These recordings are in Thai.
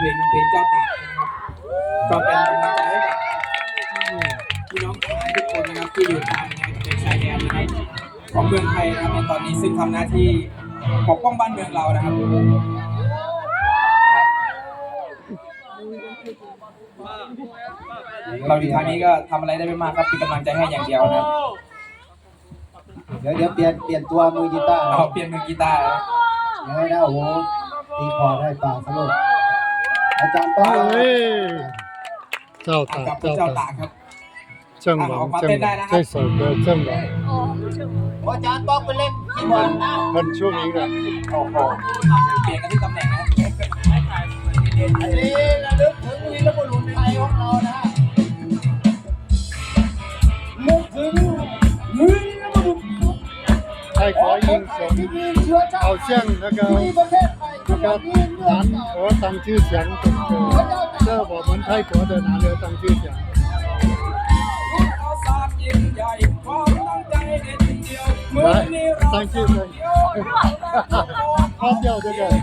เพลงเพลงเจ้าตากนะครับก็เป็นกำลังใจให้กับพี่น้องทหารทุกคนนะครับที่อยู่ตามแนวเขตชายแดนนะครับของเมืองไทยนะครับในตอนนี้ซึ่งทำหน้าที่ปกป้องบ้านเมืองเรานะครับครับเราอยู่ทางนี้ก็ทำอะไรได้ไม่มากครับเป็นกำลังใจให้อย่างเดียวนะครับเดี๋ยวเดี๋ยวเปลี่ยนเปลี่ยนตัวมือกีตาร์เราเปลี่ยนมือกีตาร์แล้วเดี๋ยวนะโอ้โหตีคอร์ดได้ป่าสโลก อาจารย์ต้อเฮ้งยเจ้าอาตาจารย์เป็นเจ้าเจ้าตาตากครับ จังหวังจังหวังใจสงเลยจังหวังอาจารย์ต้องไปเล่นที่บอลนะมันช่วงนี้นะโอ้โหเปลี่ยนกันที่ตำแหน่งนะอันนี้ระลึกถึงวีรบุรุษในไทยของเรานะฮะนึกถึงวีรบุรุษไทยขอยิงสมที่มีเชื้อชาติเอาเชียงนะครัไทบ ยประเทศไทย ครับฐานขอตั้งชื่อเสียงเป็นเจ้าบอกเหมือนไทยขอเดินหาเรือตั้งชื่อเสียงมาตั้งชื่อเลยชอบเที่ยวด้วยกัน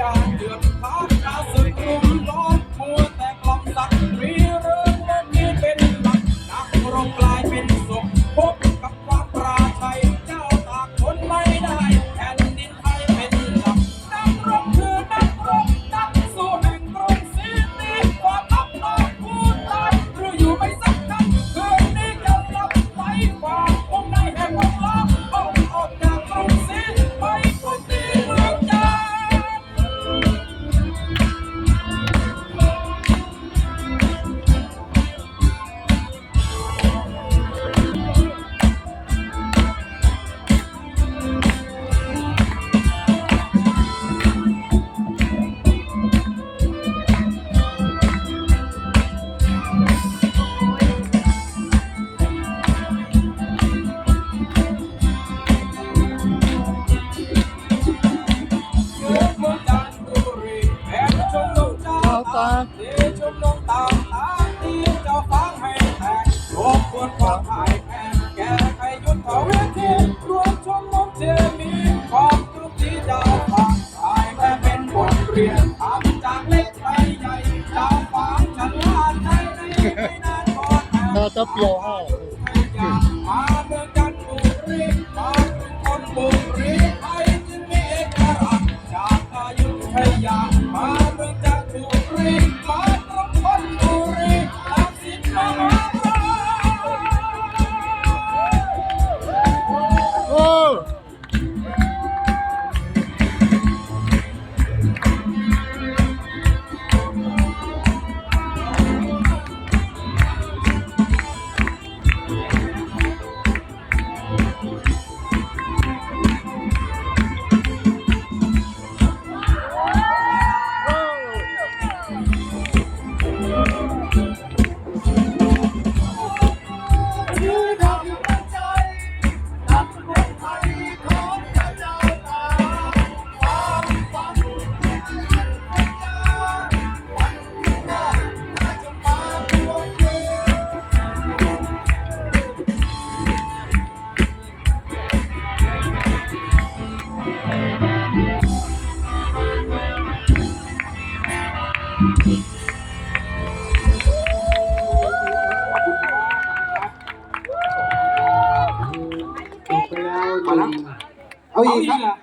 ได้านเกือดร้อน เปาจมานก่อเะเปลี่ยวให้าเมืองจันบุรีมาเป็นคนบุรีไปจึงมีเอกลักษณ์จากอายุทยา ที่ จบไปแล้วมาแล้วเอาอีกครับ